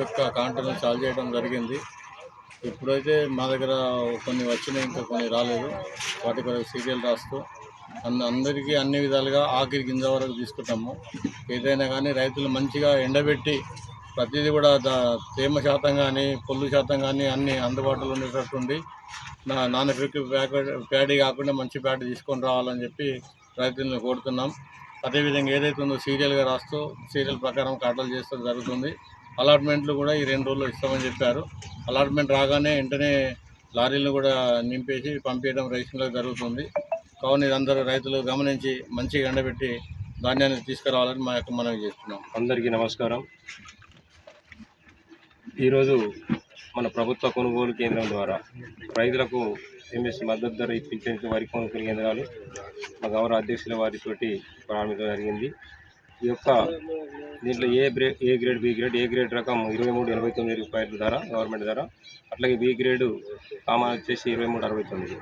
యొక్క కాంటను సాల్వ్ చేయడం జరిగింది. ఇప్పుడైతే మా దగ్గర కొన్ని వచ్చినాయి ఇంకా కొన్ని రాలేదు. వాటి కొరకు సీరియల్ రాస్తూ అంద అందరికీ అన్ని విధాలుగా ఆఖరి గింజ వరకు తీసుకుంటాము. ఏదైనా కానీ రైతులు మంచిగా ఎండబెట్టి ప్రతిదీ కూడా తేమ శాతం కానీ పొల్లు శాతం కానీ అన్ని అందుబాటులో ఉండేటట్టుండి నా నాన్న ఎఫెక్టివ్ ప్యాడీ కాకుండా మంచి ప్యాడ్ తీసుకొని రావాలని చెప్పి రైతులను కోరుతున్నాం. అదేవిధంగా ఏదైతే ఉందో సీరియల్గా రాస్తూ సీరియల్ ప్రకారం కాటలు చేస్తూ జరుగుతుంది. అలాట్మెంట్లు కూడా ఈ రెండు రోజుల్లో ఇస్తామని చెప్పారు. అలాట్మెంట్ రాగానే వెంటనే లారీలను కూడా నింపేసి పంపించడం రైతులకు జరుగుతుంది. కావున ఇదందరూ రైతులు గమనించి మంచిగా ఎండబెట్టి ధాన్యాన్ని తీసుకురావాలని మా యొక్క మనవి చేస్తున్నాం. అందరికీ నమస్కారం. ఈరోజు మన ప్రభుత్వ కొనుగోలు కేంద్రం ద్వారా రైతులకు ఎంఎస్ మద్దతు ధర ఇప్పించే వరి కొనుగోలు కేంద్రాలు మా గౌరవ అధ్యక్షుల వారితోటి ప్రారంభించడం జరిగింది. ఈ యొక్క దీంట్లో A grade A grade B grade A grade రకం ఇరవై మూడు ఎనభై తొమ్మిది రూపాయల ధర గవర్నమెంట్ ధర. అట్లాగే బి గ్రేడ్ కామన్ వచ్చేసి ఇరవై మూడు అరవై తొమ్మిది.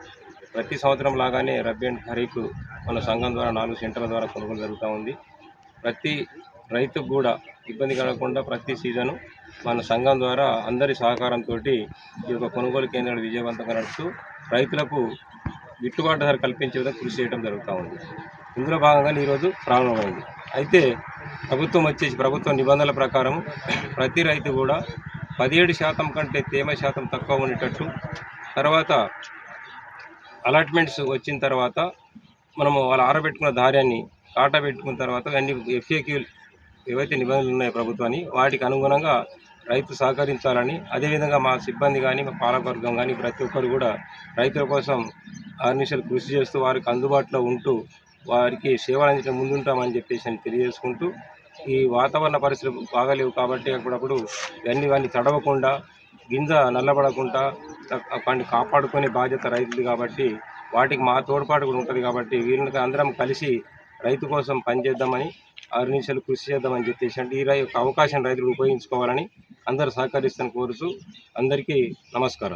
ప్రతి సంవత్సరం లాగానే రబ్బీ అండ్ ఖరీఫ్ మన సంఘం ద్వారా నాలుగు సెంటర్ల ద్వారా కొనుగోలు జరుగుతూ ఉంది. ప్రతి రైతుకు కూడా ఇబ్బంది కలగకుండా ప్రతి సీజను మన సంఘం ద్వారా అందరి సహకారంతో ఈ యొక్క కొనుగోలు కేంద్రాలు విజయవంతంగా నడుస్తూ రైతులకు గిట్టుబాటు ధర కల్పించే విధంగా కృషి చేయడం జరుగుతూ ఉంది. ఇందులో భాగంగా ఈరోజు ప్రారంభమైంది. అయితే ప్రభుత్వం వచ్చేసి ప్రభుత్వ నిబంధనల ప్రకారం ప్రతి రైతు కూడా పదిహేడు శాతం కంటే తేమ శాతం తక్కువ ఉండేటట్టు తర్వాత అలాట్మెంట్స్ వచ్చిన తర్వాత మనము వాళ్ళు ఆరబెట్టుకున్న ధాన్యాన్ని కాటా పెట్టుకున్న తర్వాత అన్ని ఎఫ్ఏక్యూ ఏవైతే నిబంధనలు ఉన్నాయో ప్రభుత్వాన్ని వాటికి అనుగుణంగా రైతు సహకరించాలని అదేవిధంగా మా సిబ్బంది కానీ మా పాలకవర్గం కానీ ప్రతి ఒక్కరు కూడా రైతుల కోసం ఆర్నిషలు కృషి చేస్తూ వారికి అందుబాటులో ఉంటూ వారికి సేవలు అందించడం ముందుంటామని చెప్పేసి అని తెలియజేసుకుంటూ ఈ వాతావరణ పరిస్థితులు బాగాలేవు కాబట్టి అప్పుడప్పుడు ఇవన్నీ ఇవన్నీ తడవకుండా గింజ నల్లబడకుండా వాటిని కాపాడుకునే బాధ్యత రైతుది కాబట్టి వాటికి మా తోడ్పాటు కూడా ఉంటుంది కాబట్టి వీరిని అందరం కలిసి రైతు కోసం పనిచేద్దామని ఆరు నిమిషాలు కృషి చేద్దామని చెప్పేసి అంటే ఈ రై- యొక్క అవకాశం రైతులు ఉపయోగించుకోవాలని అందరూ సహకరిస్తాను కోరుతూ అందరికీ నమస్కారం